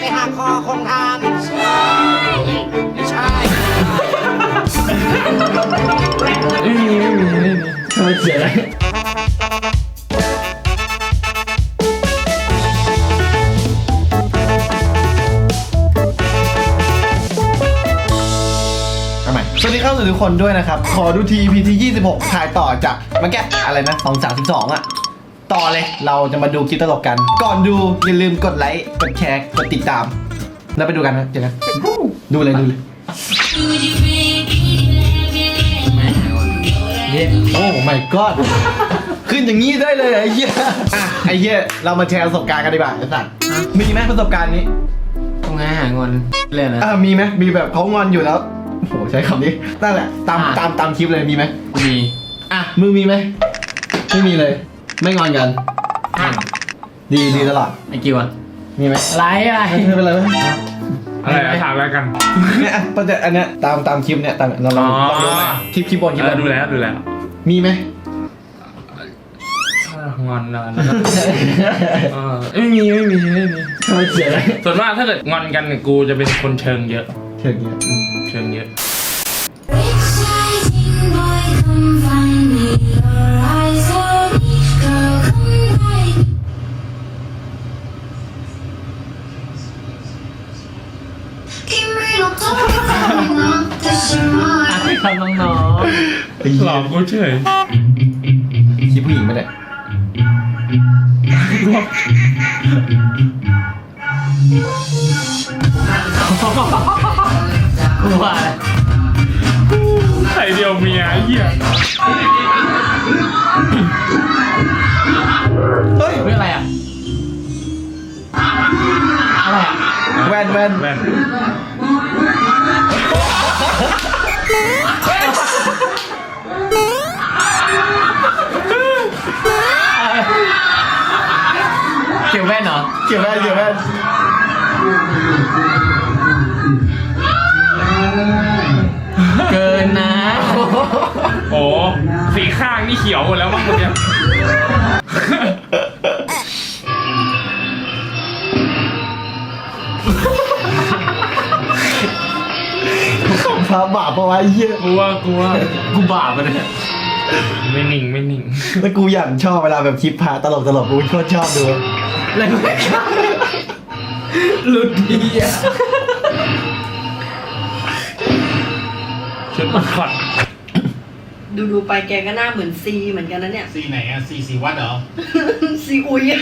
ไปหักคอคงทานใช่ไม่ใช่ไม่มีไม่มีไม่มีทำไมเสียอะไรทำไมสวัสดีครับสวัสดีทุกคนด้วยนะครับ ขอดูที EP ที่ 26 ถ่ายต่อจากเมื่อกี้อะไรนะ2 3 2อะ ต่อเลย เราจะมาดูคลิปตลกกัน ก่อนดูอย่าลืมกดไลค์ กดแชร์ กดติดตาม แล้วไปดูกันนะเจอกันดูเลยดูเลยเนี่ยโอ้ my god ขึ้นอย่างนี้ได้เลยเหรอไอ้เหี้ยอะไอ้เหี้ยเรามาแชร์ประสบการณ์กันดีกว่าไอ้สัตว์มีไหมประสบการณ์นี้ทำไงหางอนเลยนะอ่ามีไหมมีแบบเขางอนอยู่แล้วโอ้โหใช้คำนี้นั่นแหละตามอะตามตามคลิปเลยมีไหมกูมีอะมึงมีไหมไม่มีเลย ไม่งอนกัน ดีดีตลอดไอกิวอะมีไหมอะไรอะไรไม่เป็นไรไหมอะไรอะถามแล้วกันเนี่ยอะประเด็นอันเนี้ยตามตามคลิปเนี่ยตามเราลองอ๋อลองดูไหมคลิปคลิปบนคลิปเอบอนดูแล้วดูแล้ว มีไหมงอนนานแล้วเออไม่มีไม่มีไม่มีทำไมเสียอะไรส่วนมากถ้าเกิดงอนกันเนี่ยกูจะเป็นคนเชิงเยอะ เชิญเงี้ยเชิงเยอะ まえทำน้องไอ้เหี้หลยอกกูเฉยคลิปผู้หญิงไม่ได้ๆกูว่าไข่เดียวเมียไอ้เหี้ยเฮ้ยเรื่องอะไรอะ อะไรอะ แว่นแว่นแว่น เกี่ยวแว่นเหรอ เกี่ยวแว่นเกี่ยวแว่นเกินนะ โอ้สีข้างนี่เขียวหมดแล้วมั้งเมื่อกี้ พาบาปปะวะไอ้เหี้ยกูว่ากูว่ากูบาปไปเลยไม่นิ่งไม่นิ่ง แล้วกูอย่างชอบเวลาแบบคลิปพาตลกตลกกูโคตรชอบดู แล้วกูไม่กล้าหลุดดีอะชุดมันขัดดูดูๆไปแกก็หน้าเหมือนซีเหมือนกันนะเนี่ยสีไหนอะสีสีวัดเหรอซีอุยอะ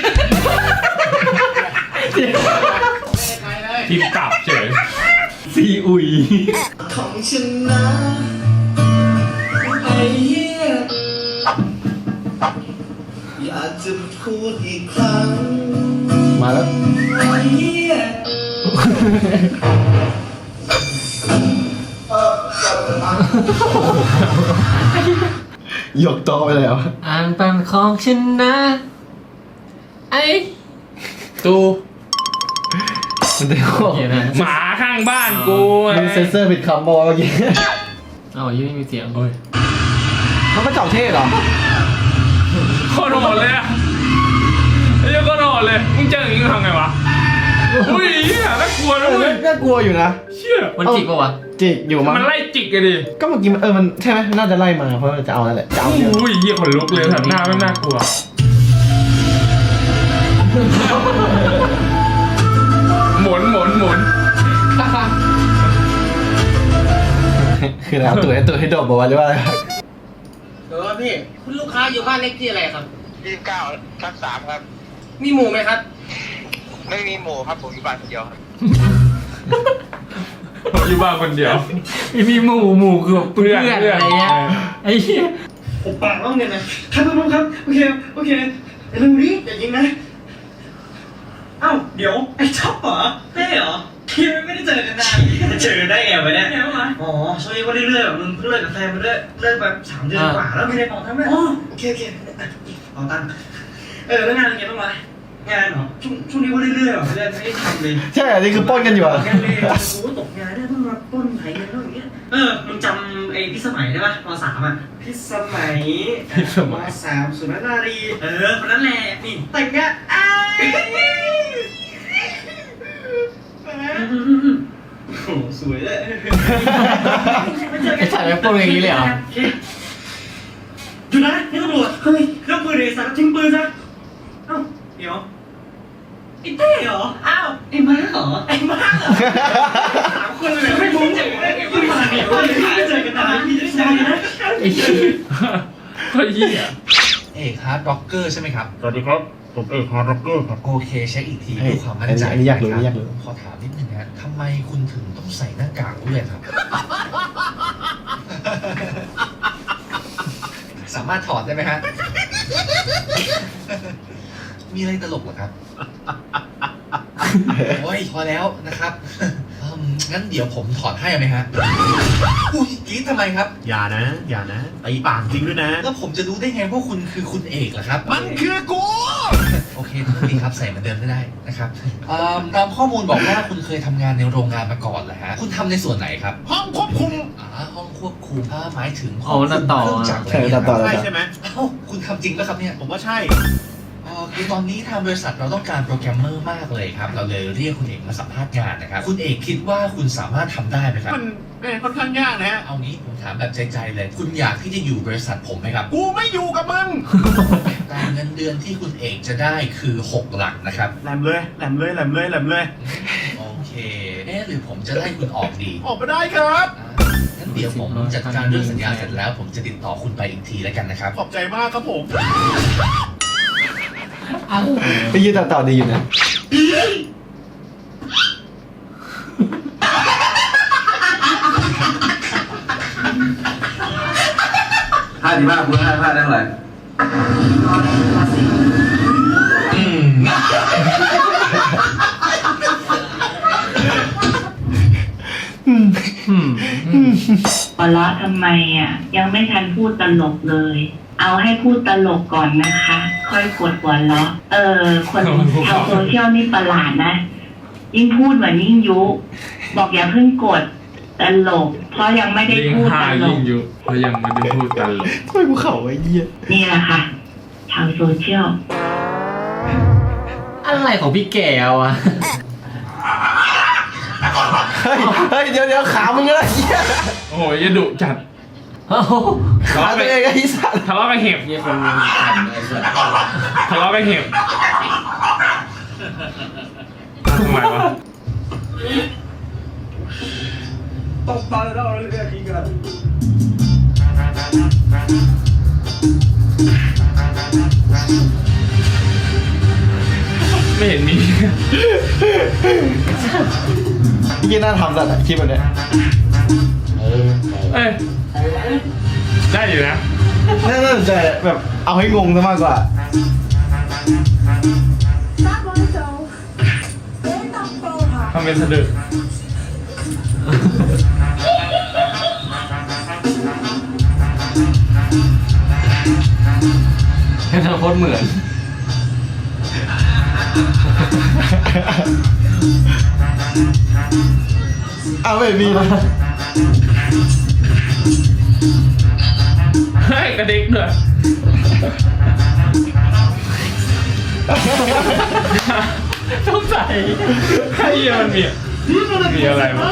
ทีมกลับเฉย ซีอุยของฉันนะไอ้เหี้ยอยากจะพูดอีกครั้งมาแล้วไอ้เหี้ยยกโตะไปเลยเหรออ่านปันของฉันนะ ไอ้ตู มันเดี๋ยวเดี๋ยวนะ หมาข้างบ้านกูมันเซนเซอร์ผิดคำบอกเมื่อกี้เอายี่ไม่มีเสียง โอ้ยมันมาเจาะเทศเหรอโคตรโหดเลยอะไอ้เหี้ยังก็โหดเลยมึงเจออย่างนี้มึงทำไงวะอุ้ยเหี้ยน่ากลัวนะเว้ยน่ากลัวอยู่นะ เชี่ยมันจิกปะวะ จิกอยู่มั้งมันไล่จิกกันดิก็เมื่อกี้มันเออมันใช่ไหมน่าจะไล่มาเพราะมันจะเอานั่นแหละจะเอาเยอะอุ้ยเหี้ยขนลุกเลยทำหน้าไม่น่ากลัว หมุนหมุนหมุนคืออะไรเอาตัวให้ตัวให้โดดบอกว่าหรือว่าอะไรเออพี่คุณลูกค้าอยู่บ้านเลขที่อะไรครับ ยี่สิบเก้าทับสามครับ มีหมูไหมครับ ไม่มีหมูครับผมอยู่บ้านคนเดียวครับอยู่บ้านคนเดียวไม่มีหมู่หมู่คือแบบเพื่อนอะไรเงี้ยไอ้เหี้ย ผมปากร้องเนี่ยนะ ครับครับครับ โอเค โอเคเร็วนี้อย่ายิงนะเอ้าเดี๋ยวไอ้ช็อปเหรอเต้เหรอที่ไม่ได้เจอกันนานเจอกันได้แอบไปเนี่ยอ๋อช่วงนี้ก็เรื่อยๆแบบมึงเพิ่งเลิกกับแฟนมาด้วยเลิกแบบสามเดือนกว่าแล้วไม่ได้บอกทำไมอ๋อโอเคโอเคเอาตังค์เออแล้วงานเป็นไงบ้างวะงานเหรอช่วงช่วงนี้ก็เรื่อยๆแบบไม่ได้ไม่ได้ทำเลยใช่อันนี้คือปล้นกันอยู่อะงานเลยโอ้โหตกงานได้ต้องมาปล้นไถเงินแล้วอย่างเงี้ยเออมึงจำไอ้พี่สมัยได้ปะมสามอะพี่สมัยพี่สมัยมสามสุนัขนารีเออคนนั้นแหละนี่แต่งเงี้ยอ้า โอ้สวยเลยไอ้สัตว์แม่งพูดอย่างนี้เลยเหรอจุดนะนี่ตำรวจเฮ้ยเรื่องปืนเดสันจิ้งปืนซะเอ้าเดี๋ยวไอ้เต้เหรออ้าวไอ้ม้าเหรอไอ้ม้าเหรอสามคนเลยไม่รู้จักเลยไมาเนี่ยาเลยไม่เจอกันนายพี่จะใช่นะไอ้เหี้ยเฮ้ยเอ๋ครับด็อกเกอร์ใช่ไหมครับ สวัสดีครับ ผมเอกฮาร์ดร็อกเกอร์ครับ โอเคเช็คอีกทีเฮ้ยเพื่อความมั่นใจอันนี้อยากรู้ะคบอยากรู้ ขอถามนิดนึงนะทำไมคุณถึงต้องใส่หน้ากากด้วยครับ สามารถถอดได้ไหมฮะ มีอะไรตลกเหรอครับ โอ้ยพอแล้วนะครับอืม งั้นเดี๋ยวผมถอดให้ไหมฮะอุ้ยกรี๊ดทำไมครับ อย่านะ อย่านะตีปากจริงด้วยนะ แล้วผมจะรู้ได้ไงว่าคุณคือคุณเอกเหรอครับ มันคือกู โอเคทุกทีครับใส่เหมือนเดิมก็ได้นะครับอ่าตามข้อมูลบอกว่าคุณเคยทำงานในโรงงานมาก่อนเหรอฮะ คุณทำในส่วนไหนครับห้องควบคุมอ่าห้องควบคุมอ่าหมายถึงอ๋อตัดต่อเครื่องจักรอะไรใช่เนี่ยตัดต่อใช่ใช่ไหมเอ้าคุณทำจริงแล้วครับเนี่ย ผมว่าใช่อ๋อ คือตอนนี้ทางบริษัทเราต้องการโปรแกรมเมอร์มากเลยครับ เราเลยเรียกคุณเอกมาสัมภาษณ์งานนะครับ คุณเอกคิดว่าคุณสามารถทำได้ไหมครับ มันแม่ค่อนข้างยากนะฮะเอางี้ผมถามแบบใจๆเลย คุณอยากที่จะอยู่บริษัทผมไหมครับกูไม่อยู่กับมึงแต่เงินเดือนที่คุณเอกจะได้คือหกหลักนะครับ แหลมเลยแหลมเลยแหลมเลยแหลมเลย โอเค เอ๊ะหรือผมจะไล่คุณออกดีออกมาได้ครับ อ่างั้นเดี๋ยวผมจัดการเรื่องสัญญาเสร็จแล้ว ผมจะติดต่อคุณไปอีกทีแล้วกันนะครับ ขอบใจมากครับผม ไปยืนต่อต่อดีอยู่นะ ห้าสิบห้าคูณห้าสิบห้าได้เท่าไหร่อืมหัวเราะทำไมอะ ยังไม่ทันพูดตลกเลย เอาให้พูดตลกก่อนนะคะ ค่อยกดหัวเราะเออ คนชาวโซเชียลนี่ประหลาดนะ ยิ่งพูดเหมือนยิ่งยุ บอกอย่าเพิ่งกดตลก เพราะยังไม่ได้ยิ่งพูดหาตลยิ่กงอยู่เพราะยังไม่ได้พูดกันเลยทำไมกูเข่าไอ้เหี้ยนี่แหละค่ะชาวโซเชียลอะไรของพี่แกวะเฮ้ยเฮ้ยเดี๋ยวเดี๋ยวขามึงอะไรเหี้ยโอ้โหยดุจัดโอ้โห ขาตัวเองไอ้สัตว์ทะเลาะกับเห็บเหี้ยคนมึงทำไอ้สัตว์ทะเลาะกับเห็บทำไมวะตกตาแล้วเราเรียกอีกอะไม่เห็นมีพี่กินน่าทำสัตว์อะคลิปแบบเนี้ย เอ้ยได้อยู่นะ น่าน่าสนใจอะแบบเอาให้งงซะมากกว่า ทำเป็นสะดึกทำโคตรเหมือน เอาไม่มีเลย เฮ้ยกระดิกด้วยสงสัยไอ้เหี้ยมันมีมีอะไรวะ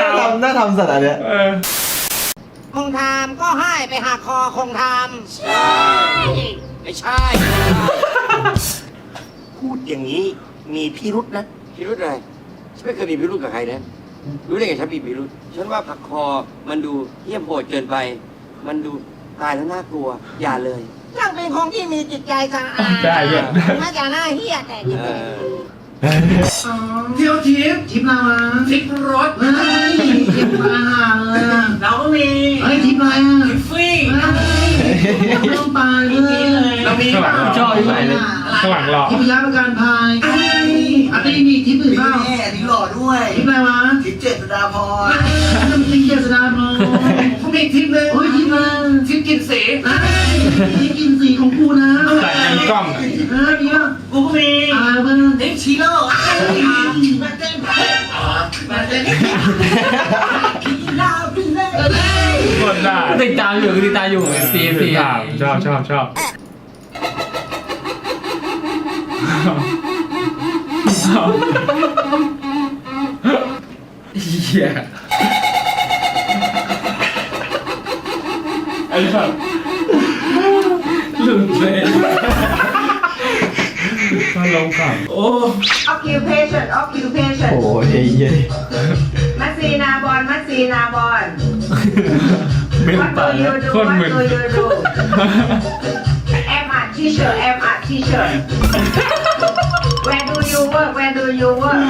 น่าทำน่าทำสัตว์อันเนี้ยเออคงทำก็ให้ไปหักคอคงทำใช่ ไม่ใช่พูด อย่างนี้มีพิรุษนะ พิรุษอะไรฉันไม่เคยมีพิรุษกับใครนะ รู้ได้ไงฉันมีพิรุษฉันว่าผักคอมันดูเหี้ยมโหดเกินไป มันดูตายแล้วน่ากลัว อย่าเลย ช่างเป็นคนที่มีจิตใจสะอาดได้เหี้ยน่าจะน่าเฮี้ยแต่จริงเออเที่ยวทิปทิปลาวาทิปรถเฮ้ยทิปอาหารเราก็มีเฮ้ยทิปอะไรอะทิปฟรีไม่ ต้องไปเลยเรามีข้างหลังรอชอบที่ไหนเลยข้างหลังรอทิปยาประกันภัยอันนี้มีทิปอื่นเปล่าแม่นี่หล่อด้วยทิปอะไรวะทิพเจษดาพรน้ำพริกเจษฎาพรเขามีทิปเลยโอ้ยทิปอะไรทิปกินสีทิปกินสีของกูนะใส่ในกล้องอะเออมีป่ะกูก็มีอะไรบ้างทิปชิโร่มาเต้นมาเต้นกดได้ ติดตามอยู่ติดตามอยู่ซีซีติดตามชอบชอบชอบเหี้ยไอ้สัสหลุดเลยถ้าลงขับโอ้ occupation occupation โอ้ยเย้ยมัสซีนาบอลมัสซีนาบอล ไม่ What ตา do ย you นะ do โคตร What มึน do you do I'm a teacher I'm a teacher Where do you work Where do you work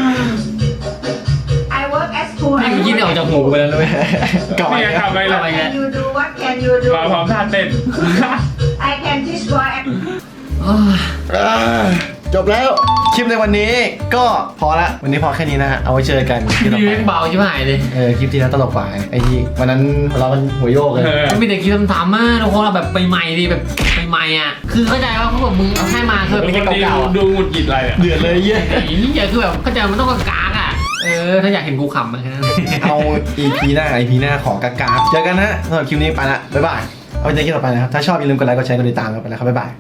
I work at school นี่ I เมื่อกี้เนี่ยออก work จากหูไปแล้วด้วยกลับมานี่ไงแล้วขับไปแล้ว What can you do What can you do มาพร้อมท่าเต้น I can teach boy อ่า จบแล้วคลิปในวันนี้ก็พอละวันนี้พอแค่นี้นะฮะเอาไว้เจอกันคลิปต่อดีไปแม่งเบาชิบหายเลยเออคลิปที่แล้วตลกกว่าไอ้ที่วันนั้นเรามันหัวโยกเลยเออมันมีแต่คิดทำๆมากทุกคนเอาแบบใหม่ๆดิแบบใหม่ๆอะคือเข้าใจว่าเขาแบบมึงเอาให้มาคือเป็นแค่คนดีเก่าๆอะดูหงุดหงิดอะไรอะเดือดเลยเย้ยไอ้นี่คือแบบเข้าใจมันต้องกากๆอะเออถ้าอยากเห็นกูขำมันแค่นั้นเอา EP หน้า EP หน้าของกากาเจอกันนะสำหรับคลิปนี้ไปละบ๊ายบายเอาไว้เจอกันคลิปต่อไปนะครับถ้าชอบอย่าลืมกดไลค์กดแชร์กดติดตามกันไปแล้วครับบ๊ายบาย